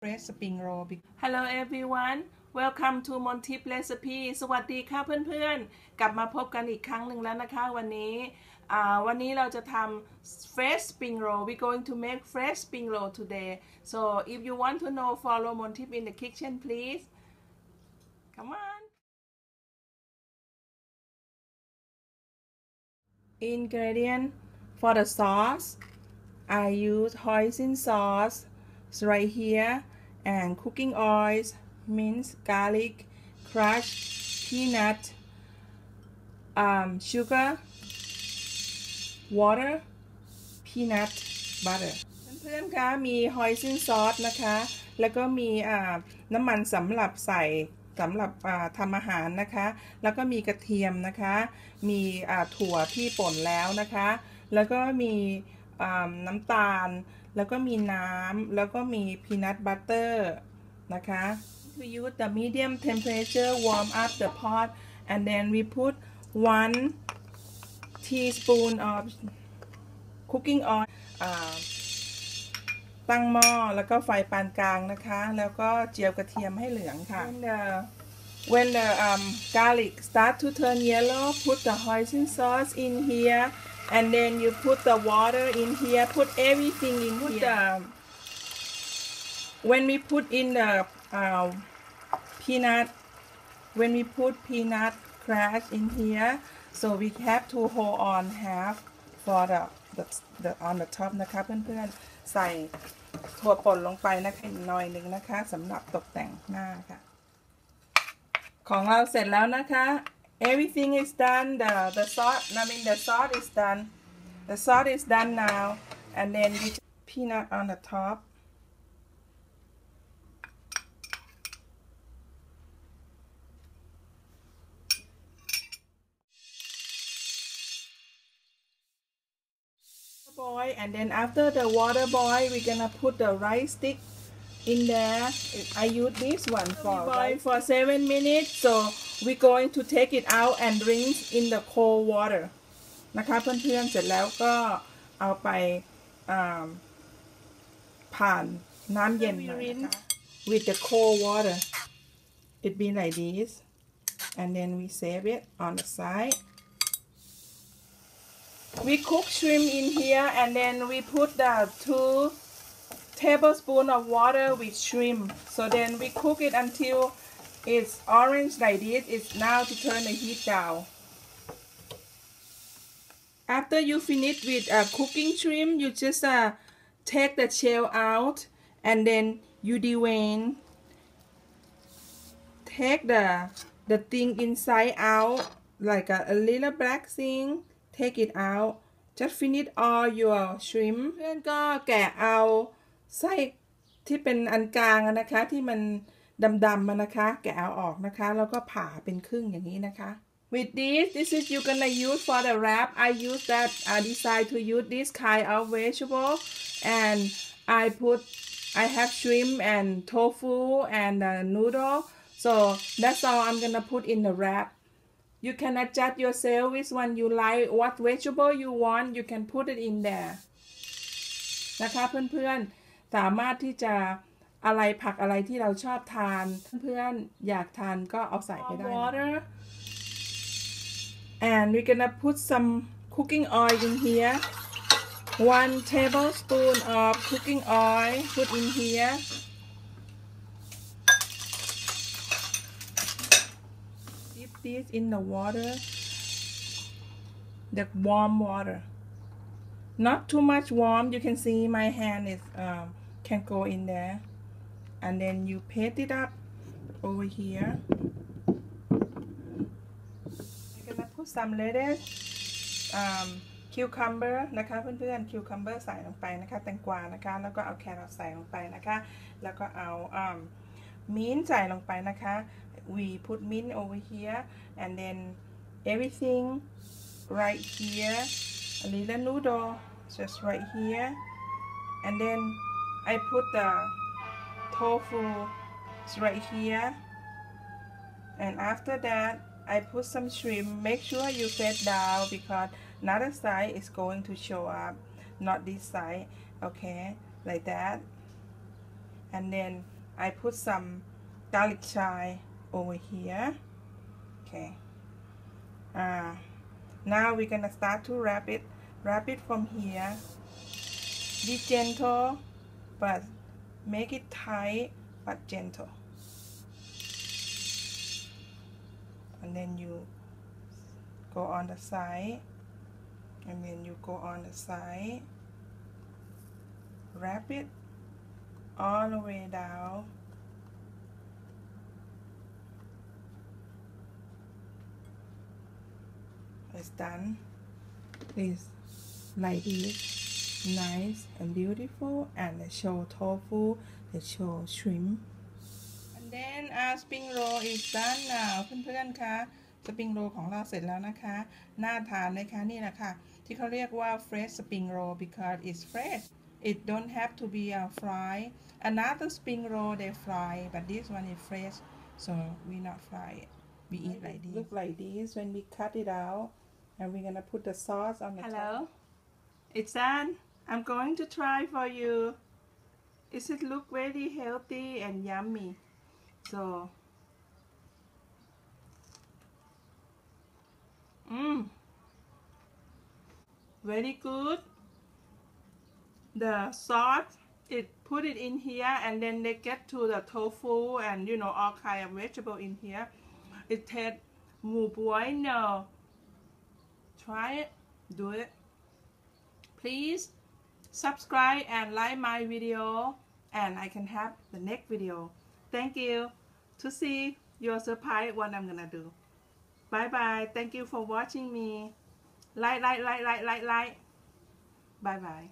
fresh spring roll Hello everyone welcome to Montip Recipe สวัสดีค่ะเพื่อนๆ กลับมาพบกันอีกครั้งหนึ่งแล้วนะคะวันนี้ วันนี้เราจะทำ fresh spring roll we going to make fresh spring roll today so if you want to know follow Montip in the kitchen please come on ingredient for the sauce I use hoisin sauce right here and cooking oils minced garlic crushed peanut um, sugar water peanut butter เพื่อนๆคะมีฮอยซินซอสนะคะ แล้วก็มีน้ำมันสำหรับใส่สำหรับทำอาหารนะคะ แล้วก็มีกระเทียมนะคะ มีถั่วที่ป่นแล้วนะคะ แล้วก็มี น้ำตาล แล้วก็มีน้ำ แล้วก็มีพีนัทบัตเตอร์นะคะ we use the medium temperature warm up the pot and then we put one teaspoon of cooking oil ตั้งหม้อแล้วก็ไฟปานกลางนะคะ แล้วก็เจียวกระเทียมให้เหลืองค่ะ when the when the um, garlic start to turn yellow put the hoisin sauce in here and then you put the water in here put everything in put here the, when we put in the uh, peanut when we put peanut crash in here so we have to hold on half for the the, the on the top นะคะเพื่อนๆ ใส่ถั่วป่นลงไปนะคะหน่อยหนึ่งนะคะสำหรับตกแต่งหน้าค่ะ ของเราเสร็จแล้วนะคะ everything is done. The the sauce I mean the salt is done. The salt is done now. And then we peanut on the top. Boil and then after the water boil we're gonna put the rice stick in there. I use this one for boil for seven minutes so we're going to take it out and rinse in the cold water นะคะเพื่อนๆเสร็จแล้วก็เอาไปผ่านน้ำเย็นหน่อยนะคะ with the cold water it be like this and then we save it on the side we cook shrimp in here and then we put the two tablespoon of water with shrimp so then we cook it until it's orange like this it's now to turn the heat down after you finish with uh, cooking shrimp you just uh, take the shell out and then you devein take the the thing inside out like a, a little black thing take it out just finish all your shrimp เพื่อนก็แกะเอาไส้ที่เป็นอันกลางนะคะ ที่มัน ดำๆมานะคะ แกะเอาออกนะคะ แล้วก็ผ่าเป็นครึ่งอย่างนี้นะคะ with this this is you gonna use for the wrap I use that I decide to use this kind of vegetable and I put I have shrimp and tofu and uh, noodle so that's all I'm gonna put in the wrap you can adjust yourself which one you like what vegetable you want you can put it in there นะคะเพื่อนๆ สามารถที่จะ อะไรผักอะไรที่เราชอบทาน เพื่อนๆ อยากทานก็เอาใส่ไปได้ water and we're gonna put some cooking oil in here one tablespoon of cooking oil put in here dip this in the water the warm water not too much warm you can see my hand is um, can go in there And then you paste it up over here I'm gonna put some lettuce um, cucumber นะคะเพื่อนๆ cucumber ใส่ลงไปนะคะ แตงกวานะคะ แล้วก็เอาแครอทใส่ลงไปนะคะ แล้วก็เอามิ้นใส่ลงไปนะคะ we put mint over here and then everything right here a little noodle just right here and then I put the tofu right here. And after that I put some shrimp. Make sure you set down because another side is going to show up. Not this side okay? Like that. And then I put some garlic chai over here okay? Uh, now we're gonna start to wrap it wrap it from here. Be gentle but make it tight but gentle. And then you go on the side. And then you go on the side. Wrap it all the way down. It's done. This like this nice and beautiful and the show tofu the show shrimp and then our spring roll is done now เพื่อนๆคะสปริงโรลของเราเสร็จแล้วนะคะ น่าทานเลยค่ะนี่แหละค่ะ ที่เขาเรียกว่า fresh spring roll because it's fresh it don't have to be a fry another spring roll they fry but this one is fresh so we not fry it we eat like this look like this when we cut it out and we're gonna put the sauce on the hello it's done I'm going to try for you Is it look very healthy and yummy so Mm. Very good. The sauce, it put it in here and then they get to the tofu and you know all kind of vegetable in here. It tastes muy bueno. Try it. Do it. Please subscribe and like my video and I can have the next video. Thank you. To see your surprise what I'm gonna do. Bye bye. Thank you for watching me. Like, like, like, like, like, like. Bye bye.